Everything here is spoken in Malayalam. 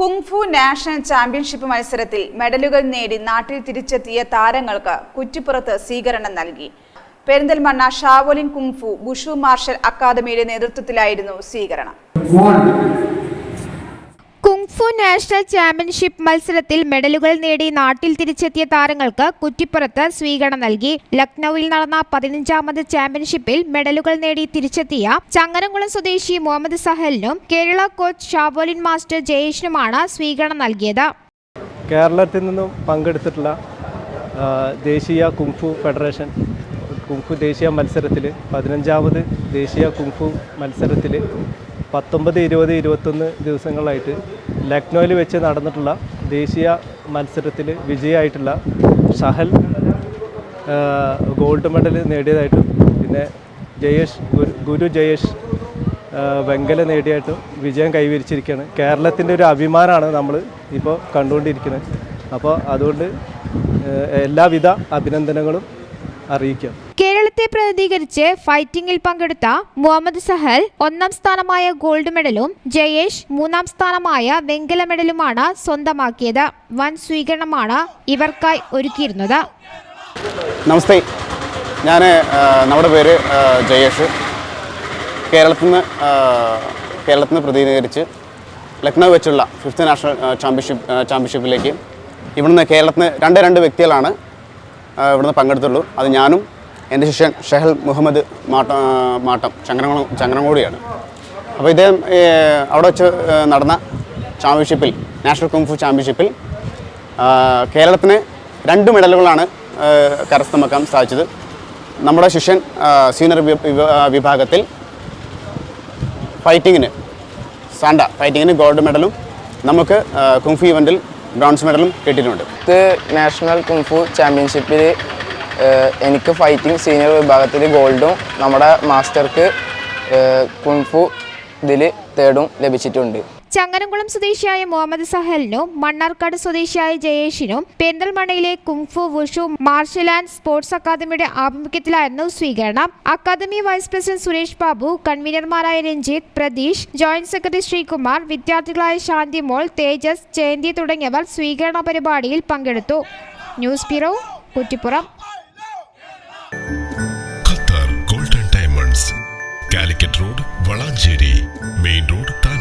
കുങ്ഫു നാഷണൽ ചാമ്പ്യൻഷിപ്പ് മത്സരത്തിൽ മെഡലുകൾ നേടി നാട്ടിൽ തിരിച്ചെത്തിയ താരങ്ങൾക്ക് കുറ്റിപ്പുറത്ത് സ്വീകരണം നൽകി. Perinthalmanna Shaolin kung fu wushu martial അക്കാദമിയുടെ നേതൃത്വത്തിലായിരുന്നു സ്വീകരണം. കുങ്ഫു നാഷണൽ ചാമ്പ്യൻഷിപ്പ് മത്സരത്തിൽ മെഡലുകൾ നേടി നാട്ടിൽ തിരിച്ചെത്തിയ താരങ്ങൾക്ക് കുറ്റിപ്പുറത്ത് സ്വീകരണം നൽകി. ലക്നൌവിൽ നടന്ന പതിനഞ്ചാമത് ചാമ്പ്യൻഷിപ്പിൽ മെഡലുകൾ നേടി തിരിച്ചെത്തിയ ചങ്ങനംകുളം സ്വദേശി മുഹമ്മദ് സഹലിനും കേരള കോച്ച് ഷാബോലിൻ മാസ്റ്റർ ജയേഷിനുമാണ് സ്വീകരണം നൽകിയത്. കേരളത്തിൽ നിന്നും പങ്കെടുത്തിട്ടുള്ള ദേശീയ കുങ്ഫു ഫെഡറേഷൻ കുംഫു ദേശീയ മത്സരത്തിൽ പതിനഞ്ചാമത് ദേശീയ കുംഫു മത്സരത്തിൽ പത്തൊമ്പത് ഇരുപത് ഇരുപത്തൊന്ന് ദിവസങ്ങളായിട്ട് ലക്നൗവിൽ വെച്ച് നടന്നിട്ടുള്ള ദേശീയ മത്സരത്തിൽ വിജയമായിട്ടുള്ള സഹൽ ഗോൾഡ് മെഡൽ നേടിയതായിട്ടും പിന്നെ ജയേഷ് ഗുരു ജയേഷ് വെങ്കല നേടിയായിട്ടും വിജയം കൈവരിച്ചിരിക്കുകയാണ്. കേരളത്തിന്റെ ഒരു അഭിമാനമാണ് നമ്മൾ ഇപ്പോൾ കണ്ടുകൊണ്ടിരിക്കുന്നത്. അപ്പോൾ അതുകൊണ്ട് എല്ലാവിധ അഭിനന്ദനങ്ങളും അറിയിക്കാം. കേരളത്തെ പ്രതിനിധീകരിച്ച് ഫൈറ്റിംഗിൽ പങ്കെടുത്ത മുഹമ്മദ് സഹൽ ഒന്നാം സ്ഥാനമായ ഗോൾഡ് മെഡലും ജയേഷ് മൂന്നാം സ്ഥാനമായ വെങ്കല മെഡലുമാണ് സ്വന്തമാക്കിയത്. വൻ സ്വീകരണമാണ് ഇവർക്കായി ഒരുക്കിയിരുന്നത്. നമസ്തേ. ഞാൻ നമ്മുടെ പേര് ജയേഷ്. കേരളത്തിൽ നിന്ന് കേരളത്തിൽ നിന്ന് പ്രതിനിധീകരിച്ച് ലക്നൗ വെച്ചുള്ള ഫിഫ്ത്ത് നാഷണൽ ചാമ്പ്യൻഷിപ്പ് ചാമ്പ്യൻഷിപ്പിലേക്ക് ഇവിടുന്ന് കേരളത്തിൽ രണ്ട് രണ്ട് വ്യക്തികളാണ് ഇവിടുന്ന് പങ്കെടുത്തുള്ളൂ. അത് ഞാനും എന്റെ ശിഷ്യൻ ഷെഹൽ മുഹമ്മദ് മാട്ട മാട്ടം ചങ്ങരംകുളം ചങ്ങരംകോടിയാണ് അപ്പോൾ ഇദ്ദേഹം അവിടെ വെച്ച് നടന്ന ചാമ്പ്യൻഷിപ്പിൽ നാഷണൽ കുംഫു ചാമ്പ്യൻഷിപ്പിൽ കേരളത്തിന് രണ്ട് മെഡലുകളാണ് കരസ്ഥമാക്കാൻ സാധിച്ചത്. നമ്മുടെ ശിഷ്യൻ സീനിയർ വിഭ- വിഭ- വിഭാഗത്തിൽ ഫൈറ്റിങ്ങിന് സാണ്ട ഫൈറ്റിങ്ങിന് ഗോൾഡ് മെഡലും നമുക്ക് കുംഫു ഇവന്റിൽ ബ്രോൺസ് മെഡലും കിട്ടിയിട്ടുണ്ട്. ഇത് നാഷണൽ കുംഫു ചാമ്പ്യൻഷിപ്പിൽ എനിക്ക് ഫൈറ്റിംഗ് സീനിയർ വിഭാഗത്തിൽ ഗോൾഡും നമ്മുടെ മാസ്റ്റർക്ക് കുംഫു ഇതിൽ തേർഡും ലഭിച്ചിട്ടുണ്ട്. ചങ്ങരംകുളം സ്വദേശിയായ മുഹമ്മദ് സഹലിനും മണ്ണാർക്കാട് സ്വദേശിയായ ജയേഷിനും പെരിന്തൽമണ്ണയിലെ kung fu wushu martial and sports അക്കാദമിയുടെ ആഭിമുഖ്യത്തിലായിരുന്നു സ്വീകരണം. Academy vice president Suresh Babu കൺവീനർമാരായ Ranjith Pratheesh joint secretary Sreekumar വിദ്യാർത്ഥികളായ ശാന്തിമോൾ തേജസ് ജയന്തി തുടങ്ങിയവർ സ്വീകരണ പരിപാടിയിൽ പങ്കെടുത്തു. News bureau Kuttippuram. Qatar golden diamonds Calicut road Valanchery main road താൻ